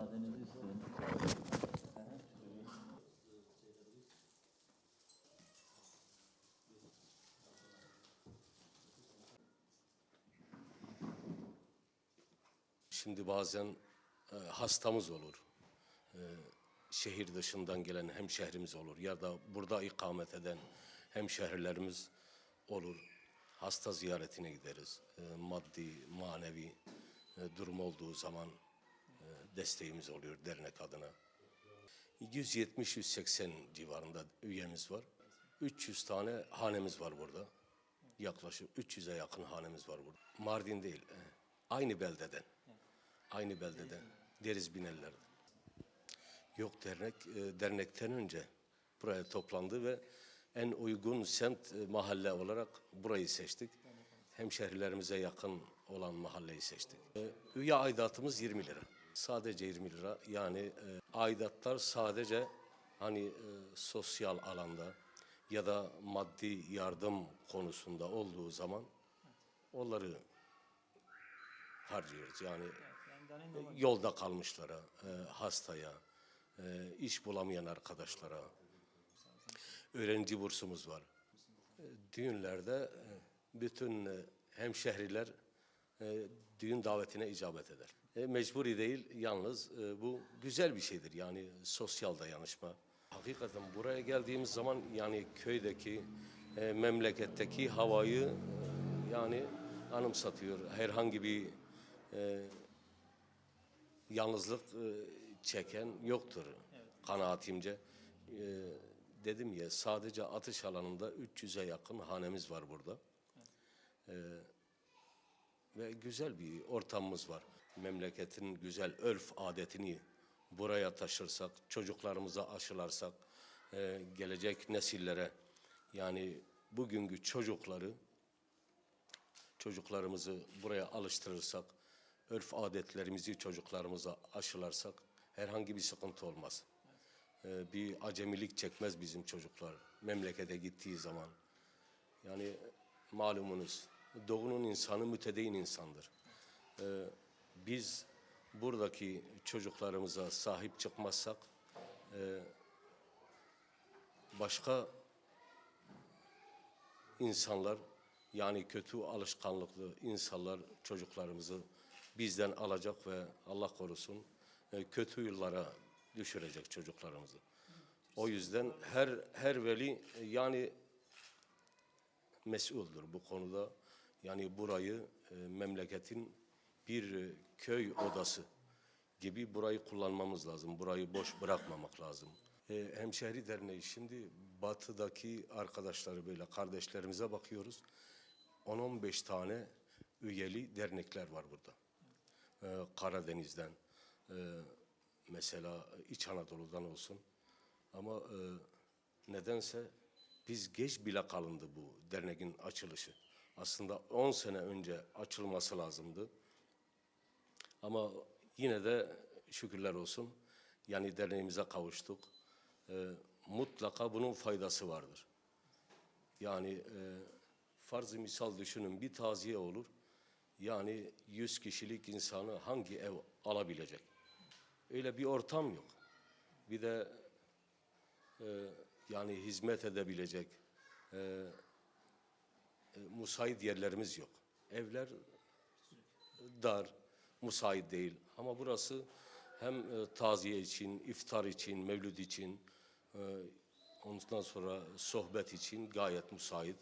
müsaadenizi isteyin. Şimdi bazen e, hastamız olur. E, şehir dışından gelen hemşehrimiz olur ya da burada ikamet eden hemşehrilerimiz olur. Hasta ziyaretine gideriz. E, maddi, manevi e, durum olduğu zaman desteğimiz oluyor dernek adına. 170-180 civarında üyemiz var. 300 tane hanemiz var burada. Yaklaşık 300'e yakın hanemiz var burada. Mardin değil, e, aynı beldeden. Aynı beldeden. Deriz Bineller'den. Yok dernek, e, dernekten önce buraya toplandı ve en uygun semt e, mahalle olarak burayı seçtik. Hemşehrilerimize yakın olan mahalleyi seçtik. E, Üye aidatımız 20 lira. Sadece 20 lira. Yani e, aidatlar sadece hani e, sosyal alanda ya da maddi yardım konusunda olduğu zaman onları harcıyoruz. Yani yolda kalmışlara, e, hastaya, e, iş bulamayan arkadaşlara, öğrenci bursumuz var. E, düğünlerde e, bütün e, hemşehriler e, düğün davetine icabet eder. E, mecburi değil, yalnız e, bu güzel bir şeydir. Yani sosyal dayanışma. Hakikaten buraya geldiğimiz zaman yani köydeki, e, memleketteki havayı e, yani anımsatıyor. Herhangi bir e, yalnızlık e, çeken yoktur kanaatimce. E, dedim ya sadece atış alanında 300'e yakın hanemiz var burada. E, ve güzel bir ortamımız var. Memleketin güzel örf adetini buraya taşırsak, çocuklarımıza aşılarsak, e, gelecek nesillere yani bugünkü çocukları çocuklarımızı buraya alıştırırsak, örf adetlerimizi çocuklarımıza aşılarsak herhangi bir sıkıntı olmaz. Ee, bir acemilik çekmez bizim çocuklar memlekete gittiği zaman. Yani malumunuz doğunun insanı mütedeyin insandır. Ee, biz buradaki çocuklarımıza sahip çıkmazsak e, başka insanlar yani kötü alışkanlıklı insanlar çocuklarımızı bizden alacak ve Allah korusun e, kötü yıllara düşürecek çocuklarımızı. O yüzden her her veli e, yani mesuldür bu konuda. Yani burayı e, memleketin bir e, köy odası gibi burayı kullanmamız lazım. Burayı boş bırakmamak lazım. E, Hemşehri Derneği şimdi batıdaki arkadaşları böyle kardeşlerimize bakıyoruz. 10-15 tane üyeli dernekler var burada. E, Karadeniz'den, e, mesela İç Anadolu'dan olsun. Ama e, nedense biz geç bile kalındı bu derneğin açılışı. Aslında 10 sene önce açılması lazımdı. Ama yine de şükürler olsun yani derneğimize kavuştuk. Ee, mutlaka bunun faydası vardır. Yani e, farz-ı misal düşünün bir taziye olur. Yani 100 kişilik insanı hangi ev alabilecek? Öyle bir ortam yok. Bir de e, yani hizmet edebilecek e, musait yerlerimiz yok. Evler dar, müsait değil. Ama burası hem e, taziye için, iftar için, mevlüt için, e, ondan sonra sohbet için gayet müsait.